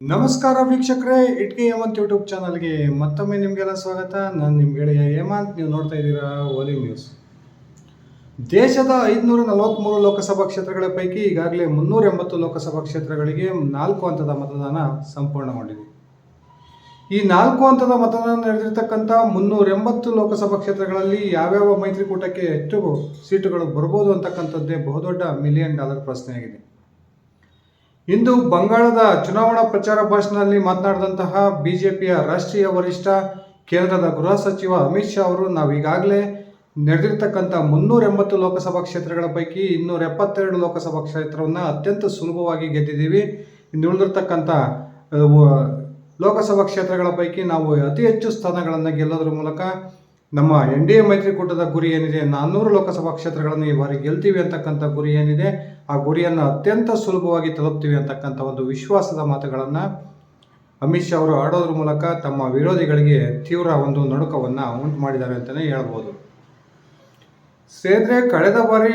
ನಮಸ್ಕಾರ ವೀಕ್ಷಕರೇ, ಇಟ್ಕಿ ಹೇಮಂತ್ ಯೂಟ್ಯೂಬ್ ಚಾನಲ್ಗೆ ಮತ್ತೊಮ್ಮೆ ನಿಮಗೆಲ್ಲ ಸ್ವಾಗತ. ನಾನು ನಿಮ್ಮ ಗೆಳೆಯ ಹೇಮಂತ್, ನೀವು ನೋಡ್ತಾ ಇದ್ದೀರಾ ಓಲಿ ನ್ಯೂಸ್ ದೇಶದ ಐದುನೂರ ನಲವತ್ತ್ಮೂರು ಲೋಕಸಭಾ ಕ್ಷೇತ್ರಗಳ ಪೈಕಿ ಈಗಾಗಲೇ ಮುನ್ನೂರ ಎಂಬತ್ತು ಲೋಕಸಭಾ ಕ್ಷೇತ್ರಗಳಿಗೆ ನಾಲ್ಕು ಹಂತದ ಮತದಾನ ಸಂಪೂರ್ಣಗೊಂಡಿದೆ. ಈ ನಾಲ್ಕು ಹಂತದ ಮತದಾನ ನಡೆದಿರ್ತಕ್ಕಂಥ ಮುನ್ನೂರ ಎಂಬತ್ತು ಲೋಕಸಭಾ ಕ್ಷೇತ್ರಗಳಲ್ಲಿ ಯಾವ್ಯಾವ ಮೈತ್ರಿಕೂಟಕ್ಕೆ ಹೆಚ್ಚು ಸೀಟುಗಳು ಬರ್ಬೋದು ಅಂತಕ್ಕಂಥದ್ದೇ ಬಹುದೊಡ್ಡ ಮಿಲಿಯನ್ ಡಾಲರ್ ಪ್ರಶ್ನೆಯಾಗಿದೆ. ಇಂದು ಬಂಗಾಳದ ಚುನಾವಣಾ ಪ್ರಚಾರ ಭಾಷಣದಲ್ಲಿ ಮಾತನಾಡಿದಂತಹ ಬಿಜೆಪಿಯ ರಾಷ್ಟ್ರೀಯ ವರಿಷ್ಠ, ಕೇಂದ್ರದ ಗೃಹ ಸಚಿವ ಅಮಿತ್ ಶಾ ಅವರು ನಾವೀಗಾಗಲೇ ನಡೆದಿರ್ತಕ್ಕಂಥ ಮುನ್ನೂರ ಎಂಬತ್ತು ಲೋಕಸಭಾ ಕ್ಷೇತ್ರಗಳ ಪೈಕಿ ಇನ್ನೂರ ಎಪ್ಪತ್ತೆರಡು ಲೋಕಸಭಾ ಕ್ಷೇತ್ರವನ್ನು ಅತ್ಯಂತ ಸುಲಭವಾಗಿ ಗೆದ್ದಿದ್ದೀವಿ. ಇನ್ನು ಉಳಿದಿರ್ತಕ್ಕಂಥ ಲೋಕಸಭಾ ಕ್ಷೇತ್ರಗಳ ಪೈಕಿ ನಾವು ಅತಿ ಹೆಚ್ಚು ಸ್ಥಾನಗಳನ್ನು ಗೆಲ್ಲೋದ್ರ ಮೂಲಕ ನಮ್ಮ ಎನ್ ಡಿ ಎ ಮೈತ್ರಿಕೂಟದ ಗುರಿ ಏನಿದೆ, ನಾನ್ನೂರು ಲೋಕಸಭಾ ಕ್ಷೇತ್ರಗಳನ್ನು ಈ ಬಾರಿ ಗೆಲ್ತೀವಿ ಅಂತಕ್ಕಂಥ ಗುರಿ ಏನಿದೆ, ಆ ಗುರಿಯನ್ನು ಅತ್ಯಂತ ಸುಲಭವಾಗಿ ತಲುಪ್ತೀವಿ ಅಂತಕ್ಕಂಥ ಒಂದು ವಿಶ್ವಾಸದ ಮಾತುಗಳನ್ನು ಅಮಿತ್ ಶಾ ಅವರು ಆಡೋದ್ರ ಮೂಲಕ ತಮ್ಮ ವಿರೋಧಿಗಳಿಗೆ ತೀವ್ರ ಒಂದು ನಡುಕವನ್ನು ಉಂಟು ಮಾಡಿದ್ದಾರೆ ಅಂತಲೇ ಹೇಳ್ಬೋದು. ಸೇದ್ರೆ ಕಳೆದ ಬಾರಿ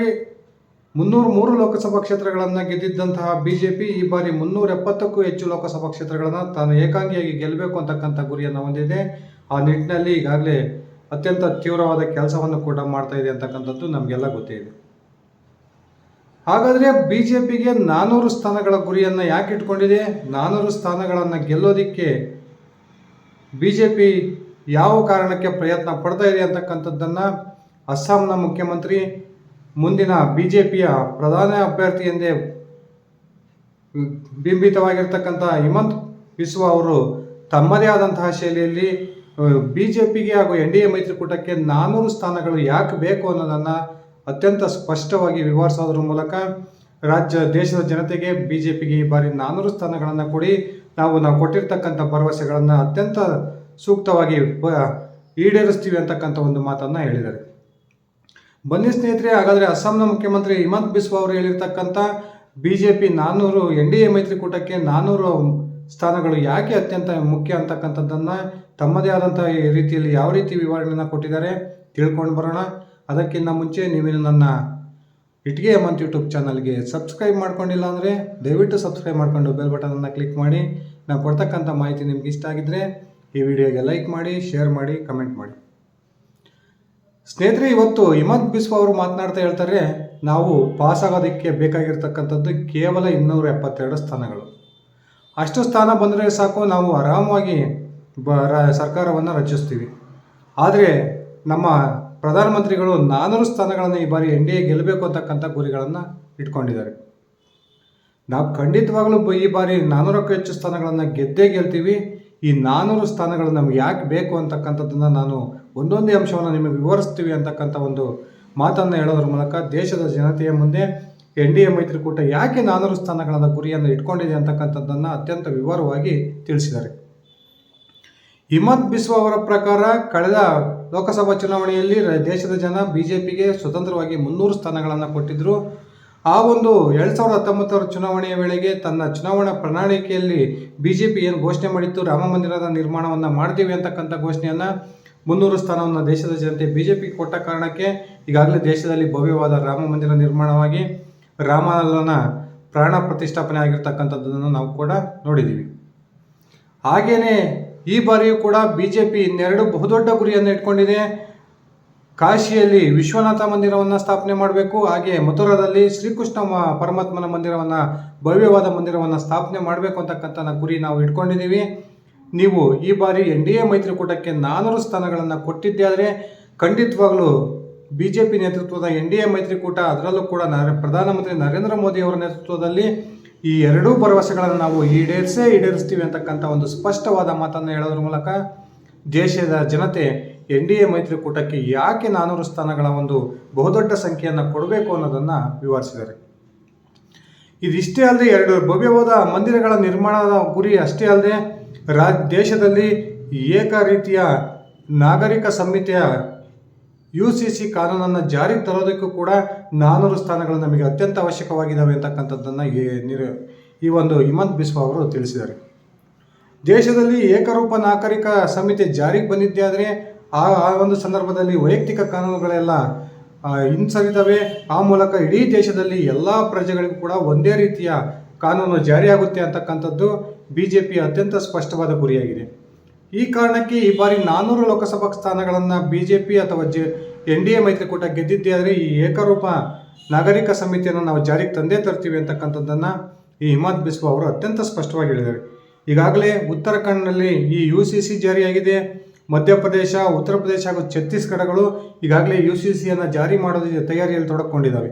ಮುನ್ನೂರ ಮೂರು ಲೋಕಸಭಾ ಕ್ಷೇತ್ರಗಳನ್ನು ಗೆದ್ದಿದ್ದಂತಹ ಬಿ ಜೆ ಪಿ ಈ ಬಾರಿ ಮುನ್ನೂರ ಎಪ್ಪತ್ತಕ್ಕೂ ಹೆಚ್ಚು ಲೋಕಸಭಾ ಕ್ಷೇತ್ರಗಳನ್ನು ತಾನು ಏಕಾಂಗಿಯಾಗಿ ಗೆಲ್ಲಬೇಕು ಅಂತಕ್ಕಂಥ ಗುರಿಯನ್ನು ಹೊಂದಿದೆ. ಆ ನಿಟ್ಟಿನಲ್ಲಿ ಈಗಾಗಲೇ ಅತ್ಯಂತ ತೀವ್ರವಾದ ಕೆಲಸವನ್ನು ಕೂಡ ಮಾಡ್ತಾ ಇದೆ ಅಂತಕ್ಕಂಥದ್ದು ನಮಗೆಲ್ಲ ಗೊತ್ತೇ ಇದೆ. ಹಾಗಾದರೆ ಬಿ ಜೆ ಪಿಗೆ ನಾನ್ನೂರು ಸ್ಥಾನಗಳ ಗುರಿಯನ್ನು ಯಾಕೆ ಇಟ್ಕೊಂಡಿದೆ? ನಾನ್ನೂರು ಸ್ಥಾನಗಳನ್ನು ಗೆಲ್ಲೋದಕ್ಕೆ ಬಿ ಜೆ ಪಿ ಯಾವ ಕಾರಣಕ್ಕೆ ಪ್ರಯತ್ನ ಪಡ್ತಾ ಇದೆ ಅಂತಕ್ಕಂಥದ್ದನ್ನು ಅಸ್ಸಾಂನ ಮುಖ್ಯಮಂತ್ರಿ, ಮುಂದಿನ ಬಿ ಜೆ ಪಿಯ ಪ್ರಧಾನ ಅಭ್ಯರ್ಥಿ ಎಂದೇ ಬಿಂಬಿತವಾಗಿರ್ತಕ್ಕಂಥ ಹಿಮಂತ್ ಬಿಸ್ವಾ ಅವರು ತಮ್ಮದೇ ಆದಂತಹ ಶೈಲಿಯಲ್ಲಿ ಬಿ ಜೆ ಪಿಗೆ ಹಾಗೂ ಎನ್ ಡಿ ಎ ಮೈತ್ರಿಕೂಟಕ್ಕೆ ನಾನ್ನೂರು ಸ್ಥಾನಗಳು ಯಾಕೆ ಬೇಕು ಅನ್ನೋದನ್ನು ಅತ್ಯಂತ ಸ್ಪಷ್ಟವಾಗಿ ವಿವರಿಸೋದ್ರ ಮೂಲಕ ರಾಜ್ಯ, ದೇಶದ ಜನತೆಗೆ ಬಿ ಜೆ ಪಿಗೆ ಈ ಬಾರಿ ನಾನ್ನೂರು ಸ್ಥಾನಗಳನ್ನು ಕೊಡಿ. ನಾವು ನಾವು ಕೊಟ್ಟಿರ್ತಕ್ಕಂಥ ಭರವಸೆಗಳನ್ನು ಅತ್ಯಂತ ಸೂಕ್ತವಾಗಿ ಈಡೇರಿಸ್ತೀವಿ ಅಂತಕ್ಕಂಥ ಒಂದು ಮಾತನ್ನು ಹೇಳಿದ್ದಾರೆ. ಬನ್ನಿ ಸ್ನೇಹಿತರೆ, ಹಾಗಾದರೆ ಅಸ್ಸಾಂನ ಮುಖ್ಯಮಂತ್ರಿ ಹಿಮಂತ್ ಬಿಸ್ವಾ ಅವರು ಹೇಳಿರ್ತಕ್ಕಂಥ ಬಿ ಜೆ ಪಿ ನಾನ್ನೂರು ಎನ್ ಡಿ ಎ ಮೈತ್ರಿಕೂಟಕ್ಕೆ ನಾನ್ನೂರು ಸ್ಥಾನಗಳು ಯಾಕೆ ಅತ್ಯಂತ ಮುಖ್ಯ ಅಂತಕ್ಕಂಥದ್ದನ್ನು ತಮ್ಮದೇ ಆದಂಥ ರೀತಿಯಲ್ಲಿ ಯಾವ ರೀತಿ ವಿವರಣೆಯನ್ನು ಕೊಟ್ಟಿದ್ದಾರೆ ತಿಳ್ಕೊಂಡು ಬರೋಣ. ಅದಕ್ಕಿಂತ ಮುಂಚೆ ನೀವೇನು ನನ್ನ ಇಟ್ಗೆ ಹೇಮಂತ್ ಯೂಟ್ಯೂಬ್ ಚಾನಲ್ಗೆ ಸಬ್ಸ್ಕ್ರೈಬ್ ಮಾಡ್ಕೊಂಡಿಲ್ಲ ಅಂದರೆ ದಯವಿಟ್ಟು ಸಬ್ಸ್ಕ್ರೈಬ್ ಮಾಡಿಕೊಂಡು ಬೆಲ್ ಬಟನನ್ನು ಕ್ಲಿಕ್ ಮಾಡಿ. ನಾವು ಕೊಡ್ತಕ್ಕಂಥ ಮಾಹಿತಿ ನಿಮ್ಗೆ ಇಷ್ಟ ಆಗಿದ್ದರೆ ಈ ವಿಡಿಯೋಗೆ ಲೈಕ್ ಮಾಡಿ, ಶೇರ್ ಮಾಡಿ, ಕಮೆಂಟ್ ಮಾಡಿ. ಸ್ನೇಹಿತರೆ, ಇವತ್ತು ಹಿಮಂತ್ ಬಿಸ್ವ ಅವರು ಮಾತನಾಡ್ತಾ ಹೇಳ್ತಾರೆ, ನಾವು ಪಾಸ್ ಆಗೋದಕ್ಕೆ ಬೇಕಾಗಿರ್ತಕ್ಕಂಥದ್ದು ಕೇವಲ ಇನ್ನೂರ ಎಪ್ಪತ್ತೆರಡು ಸ್ಥಾನಗಳು. ಅಷ್ಟು ಸ್ಥಾನ ಬಂದರೆ ಸಾಕು, ನಾವು ಆರಾಮವಾಗಿ ಬ, ರ, ಸರ್ಕಾರವನ್ನು ರಚಿಸ್ತೀವಿ. ಆದರೆ ನಮ್ಮ ಪ್ರಧಾನಮಂತ್ರಿಗಳು ನಾನ್ನೂರು ಸ್ಥಾನಗಳನ್ನು ಈ ಬಾರಿ ಎನ್ ಡಿ ಎ ಗೆಲ್ಲಬೇಕು ಅಂತಕ್ಕಂಥ ಗುರಿಗಳನ್ನು ಇಟ್ಕೊಂಡಿದ್ದಾರೆ. ನಾವು ಖಂಡಿತವಾಗಲೂ ಈ ಬಾರಿ ನಾನ್ನೂರಕ್ಕೂ ಹೆಚ್ಚು ಸ್ಥಾನಗಳನ್ನು ಗೆದ್ದೇ ಗೆಲ್ತೀವಿ. ಈ ನಾನ್ನೂರು ಸ್ಥಾನಗಳು ನಮ್ಗೆ ಯಾಕೆ ಬೇಕು ಅಂತಕ್ಕಂಥದ್ದನ್ನು ನಾನು ಒಂದೊಂದೇ ಅಂಶವನ್ನು ನಿಮಗೆ ವಿವರಿಸ್ತೀವಿ ಅಂತಕ್ಕಂಥ ಒಂದು ಮಾತನ್ನು ಹೇಳೋದ್ರ ಮೂಲಕ ದೇಶದ ಜನತೆಯ ಮುಂದೆ ಎನ್ ಡಿ ಎ ಮೈತ್ರಿಕೂಟ ಯಾಕೆ ನಾನೂರು ಸ್ಥಾನಗಳನ್ನು ಗುರಿಯನ್ನು ಇಟ್ಕೊಂಡಿದೆ ಅಂತಕ್ಕಂಥದ್ದನ್ನು ಅತ್ಯಂತ ವಿವರವಾಗಿ ತಿಳಿಸಿದ್ದಾರೆ. ಹಿಮಂತ್ ಬಿಸ್ವಾ ಅವರ ಪ್ರಕಾರ ಕಳೆದ ಲೋಕಸಭಾ ಚುನಾವಣೆಯಲ್ಲಿ ದೇಶದ ಜನ ಬಿ ಜೆ ಪಿಗೆ ಸ್ವತಂತ್ರವಾಗಿ ಮುನ್ನೂರು ಸ್ಥಾನಗಳನ್ನು ಕೊಟ್ಟಿದ್ದರು ಆ ಒಂದು ಎರಡು ಸಾವಿರದ ಹತ್ತೊಂಬತ್ತರ ಚುನಾವಣೆಯ ವೇಳೆಗೆ ತನ್ನ ಚುನಾವಣಾ ಪ್ರಣಾಳಿಕೆಯಲ್ಲಿ ಬಿ ಜೆ ಪಿ ಏನು ಘೋಷಣೆ ಮಾಡಿತ್ತು, ರಾಮ ಮಂದಿರದ ನಿರ್ಮಾಣವನ್ನು ಮಾಡ್ತೀವಿ ಅಂತಕ್ಕಂಥ ಘೋಷಣೆಯನ್ನು ಮುನ್ನೂರು ಸ್ಥಾನವನ್ನು ದೇಶದ ಜನತೆ ಬಿ ಜೆ ಪಿ ಕೊಟ್ಟ ಕಾರಣಕ್ಕೆ ಈಗಾಗಲೇ ದೇಶದಲ್ಲಿ ಭವ್ಯವಾದ ರಾಮ ಮಂದಿರ ನಿರ್ಮಾಣವಾಗಿ ರಾಮಲಲ್ಲನ ಪ್ರಾಣ ಪ್ರತಿಷ್ಠಾಪನೆ ಆಗಿರ್ತಕ್ಕಂಥದ್ದನ್ನು ನಾವು ಕೂಡ ನೋಡಿದ್ದೀವಿ. ಹಾಗೆಯೇ ಈ ಬಾರಿಯೂ ಕೂಡ ಬಿ ಜೆ ಪಿ ಇನ್ನೆರಡು ಬಹುದೊಡ್ಡ ಗುರಿಯನ್ನು ಇಟ್ಕೊಂಡಿದೆ. ಕಾಶಿಯಲ್ಲಿ ವಿಶ್ವನಾಥ ಮಂದಿರವನ್ನು ಸ್ಥಾಪನೆ ಮಾಡಬೇಕು, ಹಾಗೆ ಮಥುರಾದಲ್ಲಿ ಶ್ರೀಕೃಷ್ಣ ಪರಮಾತ್ಮನ ಮಂದಿರವನ್ನು, ಭವ್ಯವಾದ ಮಂದಿರವನ್ನು ಸ್ಥಾಪನೆ ಮಾಡಬೇಕು ಅಂತಕ್ಕಂಥ ಗುರಿ ನಾವು ಇಟ್ಕೊಂಡಿದ್ದೀವಿ. ನೀವು ಈ ಬಾರಿ ಎನ್ ಡಿ ಎ ಮೈತ್ರಿಕೂಟಕ್ಕೆ ನಾನೂರು ಸ್ಥಾನಗಳನ್ನು ಕೊಟ್ಟಿದ್ದೇ ಆದರೆ ಖಂಡಿತವಾಗಲೂ ಬಿ ಜೆ ಪಿ ನೇತೃತ್ವದ ಎನ್ ಡಿ ಎ ಮೈತ್ರಿಕೂಟ, ಅದರಲ್ಲೂ ಕೂಡ ನರ, ಪ್ರಧಾನಮಂತ್ರಿ ನರೇಂದ್ರ ಮೋದಿ ಅವರ ನೇತೃತ್ವದಲ್ಲಿ ಈ ಎರಡೂ ಭರವಸೆಗಳನ್ನು ನಾವು ಈಡೇರಿಸೇ ಈಡೇರಿಸ್ತೀವಿ ಅಂತಕ್ಕಂಥ ಒಂದು ಸ್ಪಷ್ಟವಾದ ಮಾತನ್ನು ಹೇಳೋದ್ರ ಮೂಲಕ ದೇಶದ ಜನತೆ ಎನ್ ಡಿ ಎ ಮೈತ್ರಿಕೂಟಕ್ಕೆ ಯಾಕೆ ನಾನೂರು ಸ್ಥಾನಗಳ ಒಂದು ಬಹುದೊಡ್ಡ ಸಂಖ್ಯೆಯನ್ನು ಕೊಡಬೇಕು ಅನ್ನೋದನ್ನು ವಿವರಿಸಿದ್ದಾರೆ. ಇದಿಷ್ಟೇ ಅಲ್ಲದೆ ಎರಡು ಭವ್ಯವಾದ ಮಂದಿರಗಳ ನಿರ್ಮಾಣದ ಗುರಿ ಅಷ್ಟೇ ಅಲ್ಲದೆ ರಾ ದೇಶದಲ್ಲಿ ಏಕ ರೀತಿಯ ನಾಗರಿಕ ಸಂಹಿತೆಯ ಯು ಸಿ ಸಿ ಕಾನೂನನ್ನು ಜಾರಿಗೆ ತರೋದಕ್ಕೂ ಕೂಡ ನಾನೂರು ಸ್ಥಾನಗಳು ನಮಗೆ ಅತ್ಯಂತ ಅವಶ್ಯಕವಾಗಿದ್ದಾವೆ ಅಂತಕ್ಕಂಥದ್ದನ್ನು ನಿರ ಈ ಒಂದು ಹಿಮಂತ್ ಬಿಸ್ವಾ ಅವರು ತಿಳಿಸಿದ್ದಾರೆ. ದೇಶದಲ್ಲಿ ಏಕರೂಪ ನಾಗರಿಕ ಸಂಹಿತೆ ಜಾರಿಗೆ ಬಂದಿದ್ದೆ ಆದರೆ ಆ ಆ ಒಂದು ಸಂದರ್ಭದಲ್ಲಿ ವೈಯಕ್ತಿಕ ಕಾನೂನುಗಳೆಲ್ಲ ಹಿಂಸರಿತವೆ ಆ ಮೂಲಕ ಇಡೀ ದೇಶದಲ್ಲಿ ಎಲ್ಲ ಪ್ರಜೆಗಳಿಗೂ ಕೂಡ ಒಂದೇ ರೀತಿಯ ಕಾನೂನು ಜಾರಿಯಾಗುತ್ತೆ ಅಂತಕ್ಕಂಥದ್ದು ಬಿ ಜೆ ಪಿಯ ಅತ್ಯಂತ ಸ್ಪಷ್ಟವಾದ ಗುರಿಯಾಗಿದೆ. ಈ ಕಾರಣಕ್ಕೆ ಈ ಬಾರಿ ನಾನ್ನೂರು ಲೋಕಸಭಾ ಸ್ಥಾನಗಳನ್ನು ಬಿಜೆಪಿ ಅಥವಾ ಜೆ, ಎನ್ ಡಿ ಎ ಮೈತ್ರಿಕೂಟ ಗೆದ್ದಿದ್ದೇ ಆದರೆ ಈ ಏಕರೂಪ ನಾಗರಿಕ ಸಮಿತಿಯನ್ನು ನಾವು ಜಾರಿಗೆ ತಂದೇ ತರ್ತೀವಿ ಅಂತಕ್ಕಂಥದ್ದನ್ನು ಈ ಹಿಮಂತ್ ಬಿಸ್ವಾ ಅವರು ಅತ್ಯಂತ ಸ್ಪಷ್ಟವಾಗಿ ಹೇಳಿದ್ದಾರೆ. ಈಗಾಗಲೇ ಉತ್ತರಾಖಂಡ್ನಲ್ಲಿ ಈ ಯು ಸಿ ಸಿ ಜಾರಿಯಾಗಿದೆ. ಮಧ್ಯಪ್ರದೇಶ, ಉತ್ತರ ಪ್ರದೇಶ ಹಾಗೂ ಛತ್ತೀಸ್ಗಢಗಳು ಈಗಾಗಲೇ ಯು ಸಿ ಸಿಯನ್ನು ಜಾರಿ ಮಾಡೋದಕ್ಕೆ ತಯಾರಿಯಲ್ಲಿ ತೊಡಕೊಂಡಿದ್ದಾವೆ.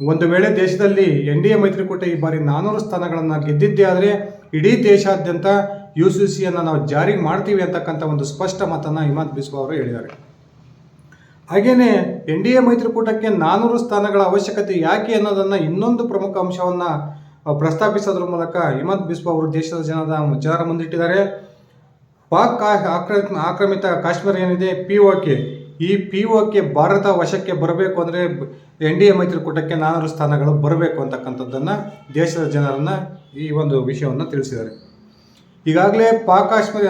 ಒಂದು ವೇಳೆ ದೇಶದಲ್ಲಿ ಎನ್ ಡಿ ಎ ಮೈತ್ರಿಕೂಟ ಈ ಬಾರಿ ನಾನ್ನೂರು ಸ್ಥಾನಗಳನ್ನು ಗೆದ್ದಿದ್ದೇ ಆದರೆ ಇಡೀ ದೇಶಾದ್ಯಂತ ಯು ಸಿ ಸಿಯನ್ನು ನಾವು ಜಾರಿ ಮಾಡ್ತೀವಿ ಅಂತಕ್ಕಂಥ ಒಂದು ಸ್ಪಷ್ಟ ಮಾತನ್ನು ಹಿಮಂತ್ ಬಿಸ್ವಾ ಅವರು ಹೇಳಿದ್ದಾರೆ. ಹಾಗೆಯೇ ಎನ್ ಡಿ ಎ ಮೈತ್ರಿಕೂಟಕ್ಕೆ ನಾನೂರು ಸ್ಥಾನಗಳ ಅವಶ್ಯಕತೆ ಯಾಕೆ ಅನ್ನೋದನ್ನು ಇನ್ನೊಂದು ಪ್ರಮುಖ ಅಂಶವನ್ನು ಪ್ರಸ್ತಾಪಿಸೋದ್ರ ಮೂಲಕ ಹಿಮಂತ್ ಬಿಸ್ವಾ ಅವರು ದೇಶದ ಜನದ ಜನರ ಮುಂದಿಟ್ಟಿದ್ದಾರೆ. ಪಾಕ್ ಆಕ್ರಮಿತ ಆಕ್ರ- ಆಕ್ರಮಿತ ಕಾಶ್ಮೀರ ಏನಿದೆ? P K. ಈ ಪಿ ಕೆ ಭಾರತ ವಶಕ್ಕೆ ಬರಬೇಕು ಅಂದರೆ ಎನ್ ಡಿ ಎ ಮೈತ್ರಿಕೂಟಕ್ಕೆ ನಾನೂರು ಸ್ಥಾನಗಳು ಬರಬೇಕು ಅಂತಕ್ಕಂಥದ್ದನ್ನು ದೇಶದ ಜನರನ್ನು ಈ ಒಂದು ವಿಷಯವನ್ನು ತಿಳಿಸಿದ್ದಾರೆ. ಈಗಾಗಲೇ ಪಾಕ್ ಕಾಶ್ಮೀರ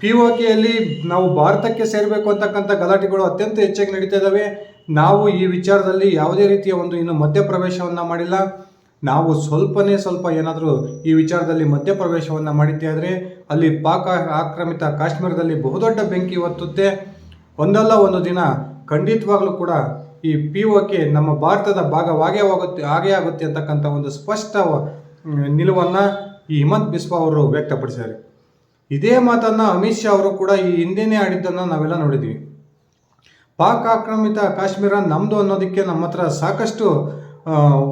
ಪಿ ಕೆಯಲ್ಲಿ ನಾವು ಭಾರತಕ್ಕೆ ಸೇರಬೇಕು ಅಂತಕ್ಕಂಥ ಗಲಾಟೆಗಳು ಅತ್ಯಂತ ಹೆಚ್ಚಾಗಿ ನಡೀತಾ ಇದ್ದಾವೆ ನಾವು ಈ ವಿಚಾರದಲ್ಲಿ ಯಾವುದೇ ರೀತಿಯ ಒಂದು ಇನ್ನು ಮಧ್ಯಪ್ರವೇಶವನ್ನು ಮಾಡಿಲ್ಲ. ನಾವು ಸ್ವಲ್ಪನೇ ಸ್ವಲ್ಪ ಏನಾದರೂ ಈ ವಿಚಾರದಲ್ಲಿ ಮಧ್ಯಪ್ರವೇಶವನ್ನು ಮಾಡಿದ್ದೇ ಆದರೆ ಅಲ್ಲಿ ಪಾಕ್ ಆಕ್ರಮಿತ ಕಾಶ್ಮೀರದಲ್ಲಿ ಬಹುದೊಡ್ಡ ಬೆಂಕಿ ಹೊತ್ತುತ್ತೆ ಒಂದಲ್ಲ ಒಂದು ದಿನ ಖಂಡಿತವಾಗ್ಲೂ ಕೂಡ ಈ ಪಿ ಕೆ ನಮ್ಮ ಭಾರತದ ಭಾಗವಾಗೇ ಹೋಗುತ್ತೆ ಆಗೇ ಆಗುತ್ತೆ ಅಂತಕ್ಕಂಥ ಒಂದು ಸ್ಪಷ್ಟ ನಿಲುವನ್ನು ಈ ಹಿಮಂತ್ ಬಿಸ್ವಾ ಅವರು ವ್ಯಕ್ತಪಡಿಸಿದ್ದಾರೆ. ಇದೇ ಮಾತನ್ನು ಅಮಿತ್ ಶಾ ಅವರು ಕೂಡ ಈ ಹಿಂದೆನೇ ಆಡಿದ್ದನ್ನು ನಾವೆಲ್ಲ ನೋಡಿದ್ವಿ ಪಾಕ್ ಆಕ್ರಮಿತ ಕಾಶ್ಮೀರ ನಮ್ಮದು ಅನ್ನೋದಕ್ಕೆ ನಮ್ಮ ಹತ್ರ ಸಾಕಷ್ಟು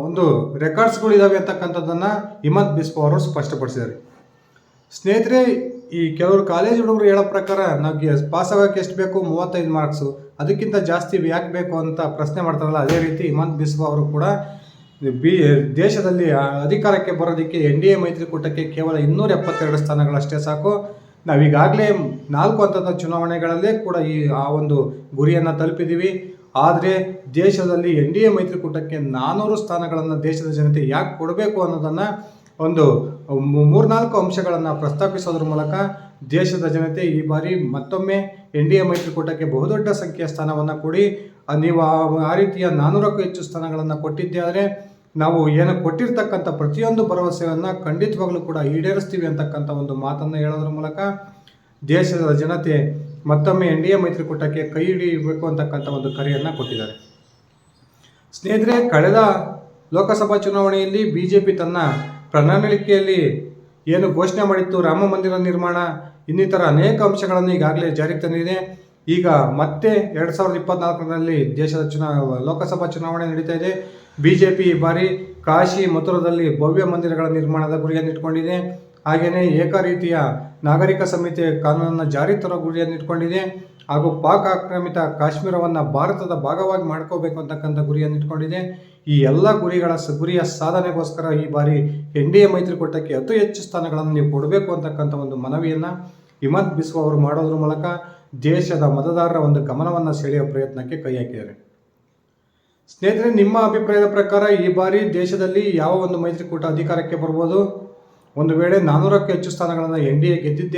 ಒಂದು ರೆಕಾರ್ಡ್ಸ್ಗಳಿದ್ದಾವೆ ಅಂತಕ್ಕಂಥದ್ದನ್ನು ಹಿಮಂತ್ ಬಿಸ್ವಾ ಅವರು ಸ್ಪಷ್ಟಪಡಿಸಿದ್ದಾರೆ. ಸ್ನೇಹಿತರೆ, ಈ ಕೆಲವರು ಕಾಲೇಜ್ ಹುಡುಗರು ಹೇಳೋ ಪ್ರಕಾರ ನಮಗೆ ಪಾಸ್ ಆಗೋಕ್ಕೆ ಎಷ್ಟು ಬೇಕು? ಮೂವತ್ತೈದು ಮಾರ್ಕ್ಸು ಅದಕ್ಕಿಂತ ಜಾಸ್ತಿ ಯಾಕೆ ಬೇಕು ಅಂತ ಪ್ರಶ್ನೆ ಮಾಡ್ತಾರಲ್ಲ, ಅದೇ ರೀತಿ ಹಿಮಂತ್ ಬಿಸ್ವಾ ಅವರು ಕೂಡ ಬಿ, ದೇಶದಲ್ಲಿ ಅಧಿಕಾರಕ್ಕೆ ಬರೋದಕ್ಕೆ ಎನ್ ಡಿ ಎ ಮೈತ್ರಿಕೂಟಕ್ಕೆ ಕೇವಲ ಇನ್ನೂರ ಎಪ್ಪತ್ತೆರಡು ಸ್ಥಾನಗಳಷ್ಟೇ ಸಾಕು. ನಾವೀಗಾಗಲೇ ನಾಲ್ಕು ಹಂತದ ಚುನಾವಣೆಗಳಲ್ಲೇ ಕೂಡ ಈ, ಆ ಒಂದು ಗುರಿಯನ್ನು ತಲುಪಿದ್ದೀವಿ ಆದರೆ ದೇಶದಲ್ಲಿ ಎನ್ ಡಿ ಎ ಮೈತ್ರಿಕೂಟಕ್ಕೆ ನಾನ್ನೂರು ಸ್ಥಾನಗಳನ್ನು ದೇಶದ ಜನತೆ ಯಾಕೆ ಕೊಡಬೇಕು ಅನ್ನೋದನ್ನು ಒಂದು ಮೂರ್ನಾಲ್ಕು ಅಂಶಗಳನ್ನು ಪ್ರಸ್ತಾಪಿಸೋದ್ರ ಮೂಲಕ ದೇಶದ ಜನತೆ ಈ ಬಾರಿ ಮತ್ತೊಮ್ಮೆ ಎನ್ ಡಿ ಎ ಮೈತ್ರಿಕೂಟಕ್ಕೆ ಬಹುದೊಡ್ಡ ಸಂಖ್ಯೆಯ ಸ್ಥಾನವನ್ನು ಕೊಡಿ. ನೀವು ಆ ರೀತಿಯ ನಾನ್ನೂರಕ್ಕೂ ಹೆಚ್ಚು ಸ್ಥಾನಗಳನ್ನು ಕೊಟ್ಟಿದ್ದೇ ಆದರೆ ನಾವು ಏನು ಕೊಟ್ಟಿರ್ತಕ್ಕಂಥ ಪ್ರತಿಯೊಂದು ಭರವಸೆಯನ್ನು ಖಂಡಿತವಾಗ್ಲೂ ಕೂಡ ಈಡೇರಿಸ್ತೀವಿ ಅಂತಕ್ಕಂಥ ಒಂದು ಮಾತನ್ನು ಹೇಳೋದ್ರ ಮೂಲಕ ದೇಶದ ಜನತೆ ಮತ್ತೊಮ್ಮೆ ಎನ್ ಡಿ ಎ ಮೈತ್ರಿಕೂಟಕ್ಕೆ ಕೈ ಹಿಡಿಯಬೇಕು ಅಂತಕ್ಕಂಥ ಒಂದು ಕರೆಯನ್ನು ಕೊಟ್ಟಿದ್ದಾರೆ. ಸ್ನೇಹಿತರೆ, ಕಳೆದ ಲೋಕಸಭಾ ಚುನಾವಣೆಯಲ್ಲಿ ಬಿ ಜೆ ಪಿ ತನ್ನ ಪ್ರಣಾಳಿಕೆಯಲ್ಲಿ ಏನು ಘೋಷಣೆ ಮಾಡಿತ್ತು, ರಾಮ ಮಂದಿರ ನಿರ್ಮಾಣ, ಇನ್ನಿತರ ಅನೇಕ ಅಂಶಗಳನ್ನು ಈಗಾಗಲೇ ಜಾರಿಗೆ ತಂದಿದೆ. ಈಗ ಮತ್ತೆ ಎರಡು ಸಾವಿರದ ಇಪ್ಪತ್ನಾಲ್ಕರಲ್ಲಿ ದೇಶದ ಚುನಾವ ಲೋಕಸಭಾ ಚುನಾವಣೆ ನಡೀತಾ ಇದೆ. ಬಿ ಜೆ ಪಿ ಈ ಬಾರಿ ಕಾಶಿ ಮಥುರದಲ್ಲಿ ಭವ್ಯ ಮಂದಿರಗಳ ನಿರ್ಮಾಣದ ಗುರಿಯನ್ನು ಇಟ್ಕೊಂಡಿದೆ. ಹಾಗೆಯೇ ಏಕ ರೀತಿಯ ನಾಗರಿಕ ಸಂಹಿತೆ ಕಾನೂನನ್ನು ಜಾರಿ ತರೋ ಗುರಿಯನ್ನು ಇಟ್ಕೊಂಡಿದೆ. ಹಾಗೂ ಪಾಕ್ ಆಕ್ರಮಿತ ಕಾಶ್ಮೀರವನ್ನು ಭಾರತದ ಭಾಗವಾಗಿ ಮಾಡ್ಕೋಬೇಕು ಅಂತಕ್ಕಂಥ ಗುರಿಯನ್ನು ಇಟ್ಕೊಂಡಿದೆ. ಈ ಎಲ್ಲ ಗುರಿಗಳ ಗುರಿಯ ಸಾಧನೆಗೋಸ್ಕರ ಈ ಬಾರಿ ಎನ್ ಡಿ ಎ ಮೈತ್ರಿಕೂಟಕ್ಕೆ ಅತಿ ಹೆಚ್ಚು ಸ್ಥಾನಗಳನ್ನು ನೀವು ಕೊಡಬೇಕು ಅಂತಕ್ಕಂಥ ಒಂದು ಮನವಿಯನ್ನು ಹಿಮಂತ್ ಬಿಸ್ವ ಅವರು ಮಾಡೋದ್ರ ಮೂಲಕ ದೇಶದ ಮತದಾರರ ಒಂದು ಗಮನವನ್ನು ಸೆಳೆಯುವ ಪ್ರಯತ್ನಕ್ಕೆ ಕೈ ಹಾಕಿದ್ದಾರೆ. ಸ್ನೇಹಿತರೆ, ನಿಮ್ಮ ಅಭಿಪ್ರಾಯದ ಪ್ರಕಾರ ಈ ಬಾರಿ ದೇಶದಲ್ಲಿ ಯಾವ ಒಂದು ಮೈತ್ರಿಕೂಟ ಅಧಿಕಾರಕ್ಕೆ ಬರ್ಬೋದು? ಒಂದು ವೇಳೆ ನಾನ್ನೂರಕ್ಕೂ ಹೆಚ್ಚು ಸ್ಥಾನಗಳನ್ನು ಎನ್ ಡಿ ಎ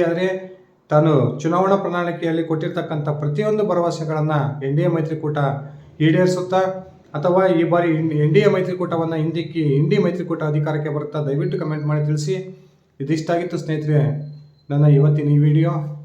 ಆದರೆ ತಾನು ಚುನಾವಣಾ ಪ್ರಣಾಳಿಕೆಯಲ್ಲಿ ಕೊಟ್ಟಿರ್ತಕ್ಕಂಥ ಪ್ರತಿಯೊಂದು ಭರವಸೆಗಳನ್ನು ಎನ್ ಡಿ ಎ ಮೈತ್ರಿಕೂಟ ಈಡೇರಿಸುತ್ತಾ ಅಥವಾ ಈ ಬಾರಿ ಎನ್ ಡಿ ಎ ಮೈತ್ರಿಕೂಟವನ್ನು ಹಿಂದಿಕ್ಕಿ ಇಂಡಿ ಮೈತ್ರಿಕೂಟ ಅಧಿಕಾರಕ್ಕೆ ಬರುತ್ತಾ ದಯವಿಟ್ಟು ಕಮೆಂಟ್ ಮಾಡಿ ತಿಳಿಸಿ. ಇದಿಷ್ಟಾಗಿತ್ತು ಸ್ನೇಹಿತರೆ, ನನ್ನ ಇವತ್ತಿನ ಈ ವಿಡಿಯೋ.